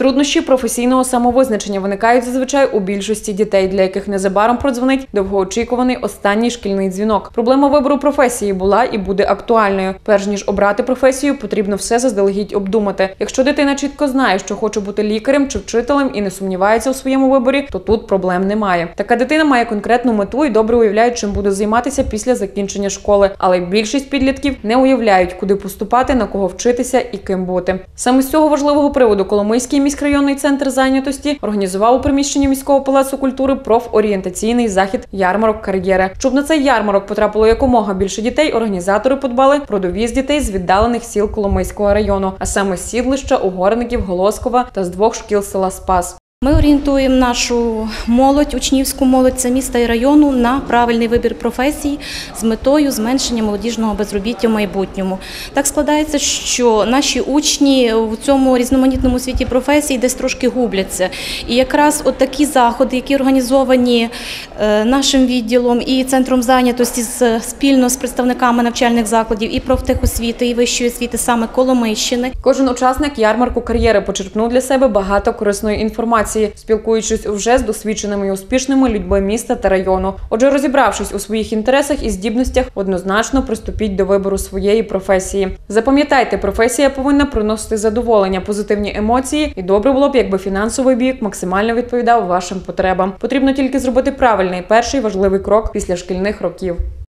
Труднощі професійного самовизначення виникають зазвичай у більшості дітей, для яких незабаром продзвонить довгоочікуваний останній шкільний дзвінок. Проблема вибору професії була і буде актуальною. Перш ніж обрати професію, потрібно все заздалегідь обдумати. Якщо дитина чітко знає, що хоче бути лікарем чи вчителем і не сумнівається у своєму виборі, то тут проблем немає. Така дитина має конкретну мету і добре уявляє, чим буде займатися після закінчення школи. Але більшість підлітків не уявляють, куди поступати, на кого вчитися і ким бути. Саме з цього важливого приводу Коломийський міськрайонний центр зайнятості організував у приміщенні міського палацу культури профорієнтаційний захід ярмарок кар'єри. Щоб на цей ярмарок потрапило якомога більше дітей, організатори подбали про довіз дітей з віддалених сіл Коломийського району, а саме сідлища, угорників, Голоскова та з двох шкіл села Спас. Ми орієнтуємо нашу молодь, учнівську молодь це міста і району на правильний вибір професій з метою зменшення молодіжного безробіття в майбутньому. Так складається, що наші учні в цьому різноманітному світі професій десь трошки губляться. І якраз от такі заходи, які організовані е, нашим відділом і центром зайнятості спільно з представниками навчальних закладів і профтехосвіти, і вищої освіти саме Коломийщини, Кожен учасник ярмарку кар'єри почерпнув для себе багато корисної інформації, спілкуючись вже з досвідченими і успішними людьми міста та району. Отже, розібравшись у своїх інтересах і здібностях, однозначно приступіть до вибору своєї професії. Запам'ятайте, професія повинна приносити задоволення, позитивні емоції, і добре було б, якби фінансовий бік максимально відповідав вашим потребам. Потрібно тільки зробити правильний перший важливий крок після шкільних років.